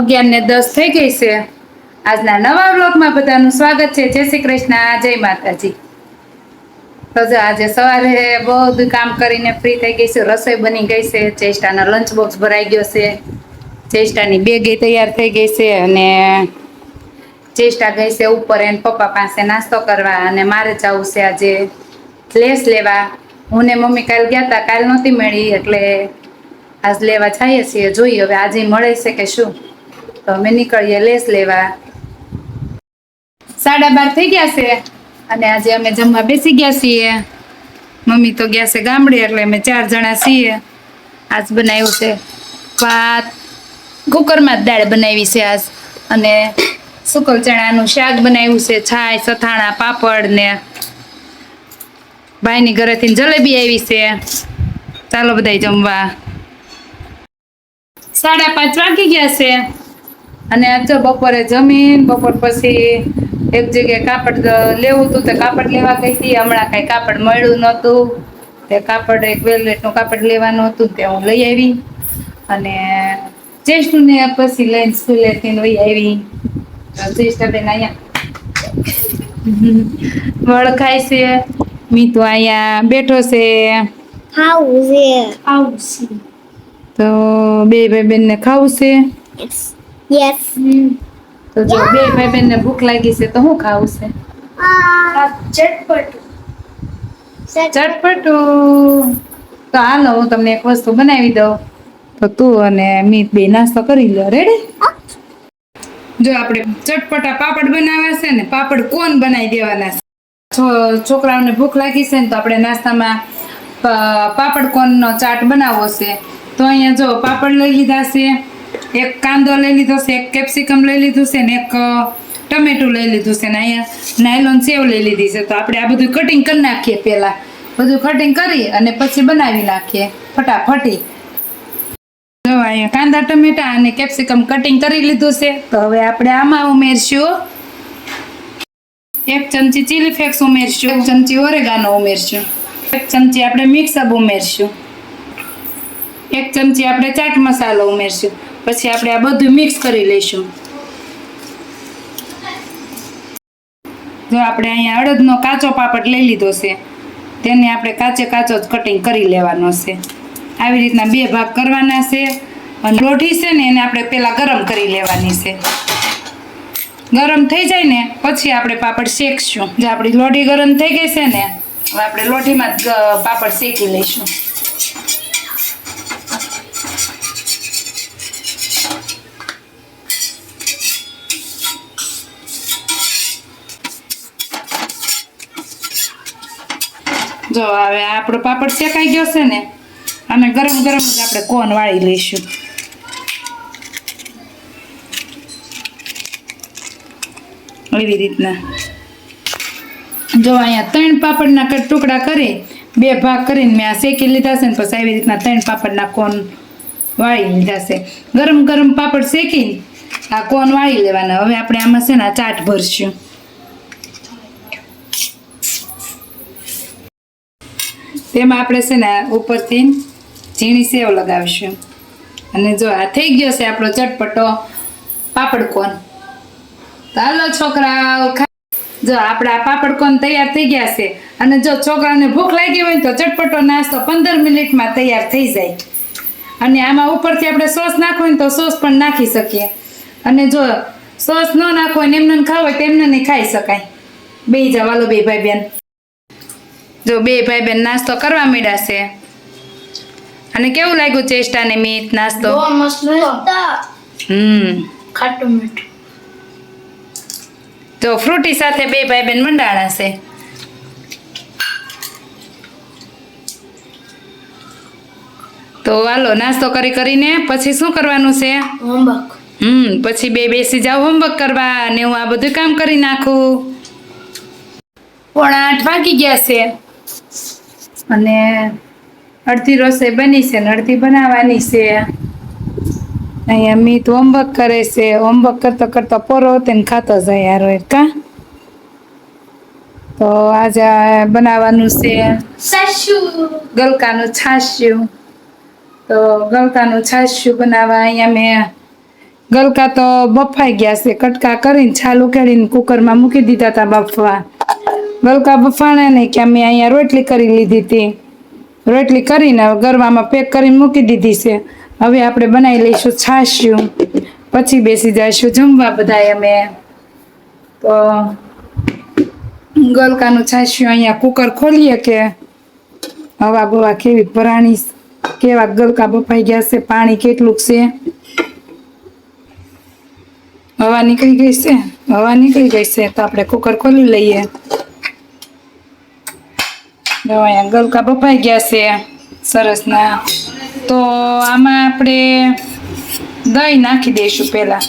અગિયાર ને દસ થઈ ગઈ છે. આજના નવા બ્લોગમાં બધાનું સ્વાગત છે. જય શ્રી કૃષ્ણ, જય માતાજી. તો જો આજે સવારે બધું કામ કરીને ફ્રી થઈ ગઈ છે. રસોઈ બની ગઈ છે. ચેસ્ટાનો લંચ બોક્સ ભરાઈ ગયો છે. ચેસ્ટાની બેગે તૈયાર થઈ ગઈ છે અને ચેસ્ટા ગઈ છે ઉપર એને પપ્પા પાસે નાસ્તો કરવા અને મારે જવું છે આજે લેસ લેવા. હું ને મમ્મી કાલ ગયા હતા કાલ નહોતી મળી એટલે આજ લેવા જઈએ છીએ. જોઈએ હવે આજે મળે છે કે શું. તો અમે નીકળીએ, લેસ લેવા. સાડા બાર થઈ ગયા છે. અને આજે અમે જમવા બેસી ગયા છીએ. મમ્મી તો ગયા છે ગામડે, એટલે અમે ચાર જણા છીએ. આજ બનાવ્યું છે ભાત. કુકરમાં જ દાળ બનાવી છે આજ. અને સુકલ ચણાનું શાક બનાવ્યું છે છાય સથાણા પાપડ ને ભાઈની ઘરેથી જલેબી આવી છે. ચાલો બધાય જમવા. સાડા પાંચ વાગી ગયા છે. અને તો બપોરે જમીન બપોર પછી એક જગ્યાએ કાપડ લેવું હતું તે કાપડ લેવા ગઈ હતી. હમણાં કાંઈ કાપડ મળ્યું નહોતું. તે કાપડ એક વેલેટનું કાપડ લેવાનું હતું તે હું લઈ આવી. અને ચેસ્ટને પછી લઈને સ્કૂલેથી વહી આવી. ચેસ્ટાબેન અહીંયા વળ ખાય છે મીતુ અહીંયા બેઠો છે. House it. છે. તો બે ભાઈ બેનને ખાવું છે. Yes. તો જો બે ભાઈ બેનને ભૂખ લાગી છે તો શું ખાવું છે? ચટપટું. ચટપટું. તો હાલો હું તમને એક વસ્તુ બનાવી દઉં. તો તું અને મીત બે નાસ્તો કરી લો. રેડી જો આપણે ચટપટા પાપડ બનાવ્યા છે ને પાપડ કોણ બનાવી દેવાના છે? છોકરાઓને ભૂખ લાગી છે ને તો આપણે નાસ્તામાં પાપડ કોનનો ચાટ બનાવવો છે. તો અહીંયા જો પાપડ લઈ લીધા છે. એક કાંદો લઈ લીધો છે, એક કેપ્સિકમ લઈ લીધું છે ને એક ટમેટું લઈ લીધું છે ને અહીંયા નાયલોન સેવ લઈ લીધી છે. તો આપણે આ બધું કટિંગ કરી નાખીએ પહેલાં. બધું કટિંગ કરી અને પછી બનાવી નાખીએ ફટાફટી. જો અહીંયા કાંદા, ટમેટા અને કેપ્સિકમ કટિંગ કરી લીધું છે. તો હવે આપણે આમાં ઉમેરશું. એક ચમચી ચીલી ફ્લેક્સ ઉમેરશું. એક ચમચી ઓરેગાનો ઉમેરશું. એક ચમચી આપણે મિક્સ અપ ઉમેરશું. એક ચમચી આપણે ચાટ મસાલો ઉમેરશું. પછી આપણે આ બધું મિક્સ કરી લઈશું. જો આપણે અહીંયા અડદનો કાચો પાપડ લઈ લીધો છે, તેને આપણે કાચે કાચો જ કટિંગ કરી લેવાનો છે. આવી રીતના બે ભાગ કરવાના છે અને લોઢી છે ને એને આપણે પહેલા ગરમ કરી લેવાની છે. ગરમ થઈ જાય ને પછી આપણે પાપડ શેકશું. જે આપણી લોઢી ગરમ થઈ ગઈ છે ને, હવે આપણે લોઢીમાં જ પાપડ શેકી લઈશું. જો, હવે આપણો પાપડ શેકાઈ ગયો છે ને અને ગરમ ગરમ જ આપણે કોન વાળી લઈશું. એવી રીતના. જો, અહીંયા ત્રણ પાપડના ટુકડા કરી, બે ભાગ કરીને મેં આ શેકી લીધા છે ને, પછી આવી રીતના ત્રણ પાપડના કોન વાળી લીધા છે. ગરમ ગરમ પાપડ શેકીને આ કોન વાળી લેવાના. હવે આપણે આમાં છે ને ચાટ ભરશું. તેમાં આપણે છે ને ઉપરથી ઝીણી સેવ લગાવીશું. અને જો આ થઈ ગયો છે આપણો ચટપટો પાપડ કોન હાલો છોકરાઓ જો આપણા પાપડ કોન તૈયાર થઈ ગયા છે. અને જો છોકરાને ભૂખ લાગી હોય તો ચટપટો નાસ્તો પંદર મિનિટમાં તૈયાર થઈ જાય. અને આમાં ઉપરથી આપણે સોસ નાખવો હોય તો સોસ પણ નાખી શકીએ. અને જો સોસ ન નાખવો હોય એમને ખાવ હોય તો એમને ખાઈ શકાય. બે જવાલો બે ભાઈ બેન. જો બે ભાઈ બેન નાસ્તો કરવા માંડ્યા છે. અને કેવું લાગ્યું ચેષ્ટા ને મીત નાસ્તો? હમ. ખાટું મીઠું. તો ફ્રૂટી સાથે બે ભાઈ બેન મંડાણા છે. તો હાલો નાસ્તો કરી કરીને પછી શું કરવાનું છે? હોમવર્ક. હમ પછી બે બેસી જાવ હોમવર્ક કરવા અને હું આ બધું કામ કરી નાખું. પોણા આઠ વાગી ગયા છે. અને અડધી રસોઈ બની છે ને અડધી બનાવવાની છે. અહીંયા મીત હોમવર્ક કરે છે. હોમવર્ક કરતો કરતો પોરો તેને ખાતો જાય યાર કા? તો આજે બનાવવાનું છે. ગલકાનું છાશ્યું. તો ગલકાનું છાશ્યું બનાવવા અહીંયા મેં ગલકા તો બફાઈ ગયા છે. કટકા કરીને છાલ ઉકેડીને કુકરમાં મૂકી દીધા હતા બફવા. ગલકા બફાણે નહીં કે અમે અહીંયા રોટલી કરી લીધી હતી. રોટલી કરીને ગરવામાં પેક કરીને મૂકી દીધી છે. હવે આપણે બનાવી લઈશું છાશ્યું. પછી બેસી જઈશું જમવા બધાએ અમે. તો ગલકાનું છાશ્યું અહીંયા કુકર ખોલીએ કે હવા બવા કેવી પરાણી કેવા ગલકા બફાઈ ગયા છે? પાણી કેટલું છે? હવા નીકળી ગઈ છે? હવા નીકળી ગઈ છે? તો આપણે કુકર ખોલી લઈએ. અહીંયા ગલકા બફાઈ ગયા છે સરસના તો આમાં આપણે દહીં નાખી દઈશું પહેલાં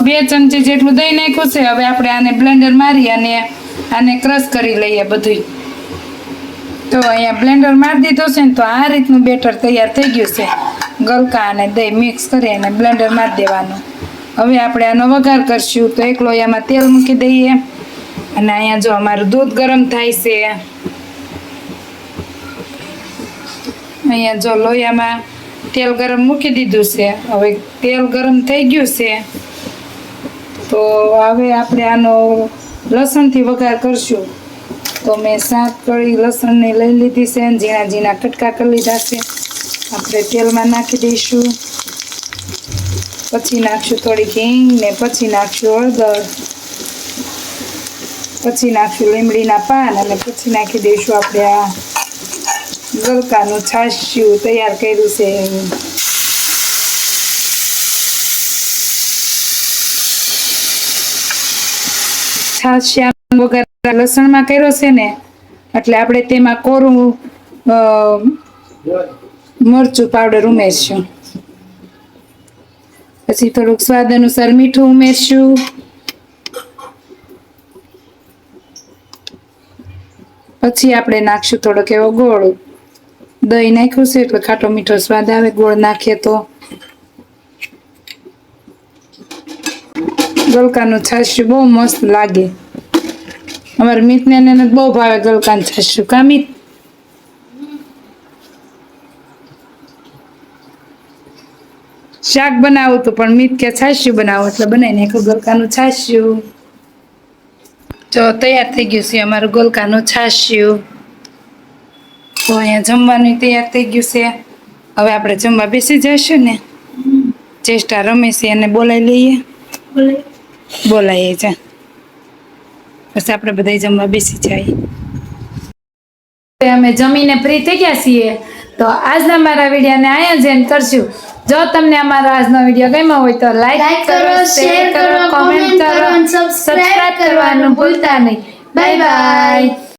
બે ચમચી જેટલું દહીં નાખ્યું છે હવે આપણે આને બ્લેન્ડર મારી અને આને ક્રશ કરી લઈએ બધું તો અહીંયા બ્લેન્ડર મારી દીધું છે ને તો આ રીતનું બેટર તૈયાર થઈ ગયું છે ગલકા અને દહીં મિક્સ કરી અને બ્લેન્ડર મારી દેવાનું હવે આપણે આનો વઘાર કરશું. તો એક લોયામાં તેલ મૂકી દઈએ. અને અહીંયા જો અમારું દૂધ ગરમ થાય છે. અહીંયા જો લોયામાં તેલ ગરમ મૂકી દીધું છે. હવે તેલ ગરમ થઈ ગયું છે. તો હવે આપણે આનો લસણથી વઘાર કરશું. તો મેં સાત કળી લસણને લઈ લીધી છે ઝીણા ઝીણા કટકા કરી લીધા છે. આપણે તેલમાં નાખી દઈશું. પછી નાખશું થોડી હિંગ ને પછી નાખશું હળદર પછી નાખશું લીમડીના પાન અને પછી નાખી દઈશું આપણે આ ગલકાનું છાશ્યું તૈયાર કર્યું છે. છાશ્યા વગર લસણમાં કર્યો છે ને, એટલે આપણે તેમાં કોરું મરચું પાવડર ઉમેરશું પછી થોડુંક સ્વાદ અનુસાર મીઠું ઉમેરશું. પછી આપણે નાખશું થોડોક એવો ગોળ. દહીં નાખ્યું છે એટલે ખાટો મીઠો સ્વાદ આવે, ગોળ નાખીએ તો. ગલકાનું છાશું બહુ મસ્ત લાગે. અમારે મીતને બહુ ભાવે ગલકાનું છાશું કા મીત? શાક બનાવું તો પણ મીત કે છાશ્યું બનાવું એટલે બનાવીને એક ગલકાનું છાશ્યું. જો તૈયાર થઈ ગયું છે અમારું ગોલકાનું છાશ્યું. તો અહીંયા જમવાનું તૈયાર થઈ ગયું છે. હવે આપણે જમવા બેસી જઈશું ને. ચેષ્ટા રમે છે એને બોલાવી લઈએ. બોલાવીએ છે પછી આપણે બધા જમવા બેસી જઈએ. અમે જમીને ફ્રી થઈ ગયા છીએ. તો આજના મારા વિડીયોને અહીંયા જ end કરશું. જો તમને અમારો આજનો વીડિયો ગમ્યો હોય તો લાઈક કરો, શેર કરો, કોમેન્ટ કરો સબસ્ક્રાઇબ કરવાનું ભૂલતા નહીં. Bye bye